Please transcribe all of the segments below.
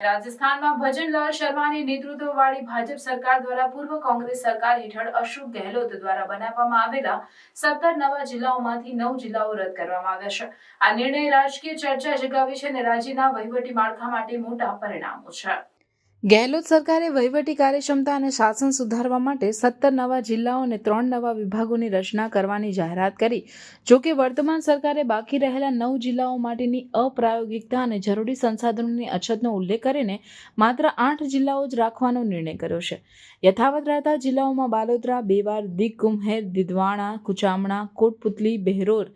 રાજસ્થાનમાં ભજનલાલ શર્માની નેતૃત્વવાળી ભાજપ સરકાર દ્વારા પૂર્વ કોંગ્રેસ સરકાર હેઠળ અશોક ગેહલોત દ્વારા બનાવવામાં આવેલા સત્તર નવા જિલ્લાઓમાંથી નવ જિલ્લાઓ રદ કરવામાં આવ્યા છે. આ નિર્ણય રાજકીય ચર્ચા જગાવી છે અને રાજ્યના વહીવટી માળખા માટે મોટા પરિણામો છે. ગેહલોત સરકારે વહીવટી કાર્યક્ષમતા અને શાસન સુધારવા માટે સત્તર નવા જિલ્લાઓ અને ત્રણ નવા વિભાગોની રચના કરવાની જાહેરાત કરી. જો કે વર્તમાન સરકારે બાકી રહેલા નવ જિલ્લાઓ માટેની અપ્રાયોગિકતા અને જરૂરી સંસાધનોની અછતનો ઉલ્લેખ કરીને માત્ર આઠ જિલ્લાઓ જ રાખવાનો નિર્ણય કર્યો છે. યથાવત રહેતા જિલ્લાઓમાં બાલોદરા, બેવાર દિગ્ગુમહેર દિદવાણા કુચામણા, કોટપુતલી, બહેરોર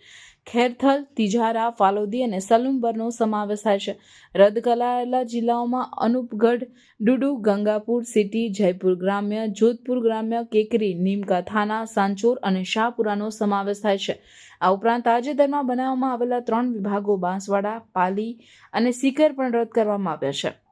ખેરથલ, તિજારા, ફાલોદી અને સલુમ્બરનો સમાવેશ થાય છે. રદ કરાયેલા જિલ્લાઓમાં અનુપગઢ, ડુડુ, ગંગાપુર સિટી, જયપુર ગ્રામ્ય, જોધપુર ગ્રામ્ય, કેકરી, નીમકા થાના, સાંચોર અને શાહપુરાનો સમાવેશ થાય છે. આ ઉપરાંત તાજેતરમાં બનાવવામાં આવેલા ત્રણ વિભાગો બાંસવાડા, પાલી અને સિકર પણ રદ કરવામાં આવ્યા છે.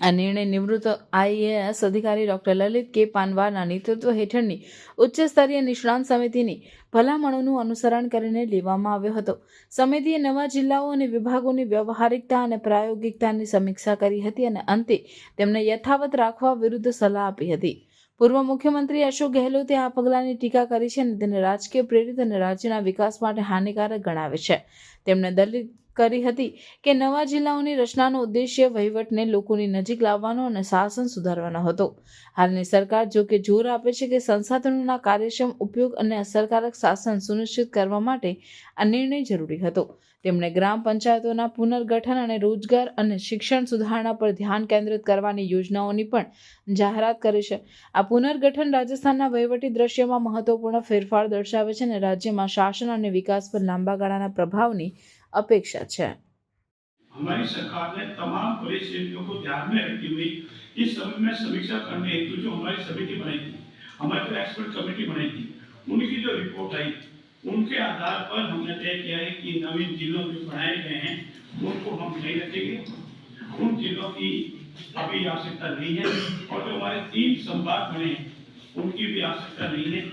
આ નિર્ણય નિવૃત્ત આઈએએસ અધિકારી ડોક્ટર લલિત કે પાનવારના નેતૃત્વ હેઠળની ઉચ્ચ સ્તરીય નિષ્ણાંત સમિતિની ભલામણોનું અનુસરણ કરીને લેવામાં આવ્યો હતો. સમિતિએ નવા જિલ્લાઓ અને વિભાગોની વ્યવહારિકતા અને પ્રાયોગિકતાની સમીક્ષા કરી હતી અને અંતે તેમને યથાવત રાખવા વિરુદ્ધ સલાહ આપી હતી. પૂર્વ મુખ્યમંત્રી અશોક ગેહલોતે આ પગલાંની ટીકા કરી છે અને તેને રાજકીય પ્રેરિત અને રાજ્યના વિકાસ માટે હાનિકારક ગણાવે છે. તેમણે દલીલ કરી હતી કે નવા જિલ્લાઓની રચનાનો ઉદ્દેશ્ય વહીવટને લોકોની નજીક લાવવાનો અને શાસન સુધારવાનો હતો. હાલની સરકાર જો કે જોર આપે છે કે સંસાધનોના કાર્યક્ષમ ઉપયોગ અને અસરકારક શાસન સુનિશ્ચિત કરવા માટે આ નિર્ણય જરૂરી હતો. તેમણે ગ્રામ પંચાયતોના પુનર્ગઠન અને રોજગાર અને શિક્ષણ સુધારણા પર ધ્યાન કેન્દ્રિત કરવાની યોજનાઓની પણ જાહેરાત કરી છે. આ પુનર્ગઠન રાજસ્થાનના વહીવટી દ્રશ્યમાં મહત્વપૂર્ણ ફેરફાર દર્શાવે છે અને રાજ્યમાં શાસન અને વિકાસ પર લાંબા ગાળાના પ્રભાવની અપેક્ષા છે हमारी सरकार ने तमाम परिस्थितियों को ध्यान में रखते हुए इस समय में समीक्षा करने हेतु जो हमारी समिति बनाई थी हमारी जो एक्सपर्ट कमेटी बनाई थी उनकी जो रिपोर्ट आई उनके आधार पर हमने तय किया है कि नवीन जिलों जो बनाए गए हैं उनको हम नहीं रखेंगे उन जिलों की अभी आवश्यकता नहीं है और जो हमारे तीन संभाग बने हैं उनकी भी आवश्यकता नहीं है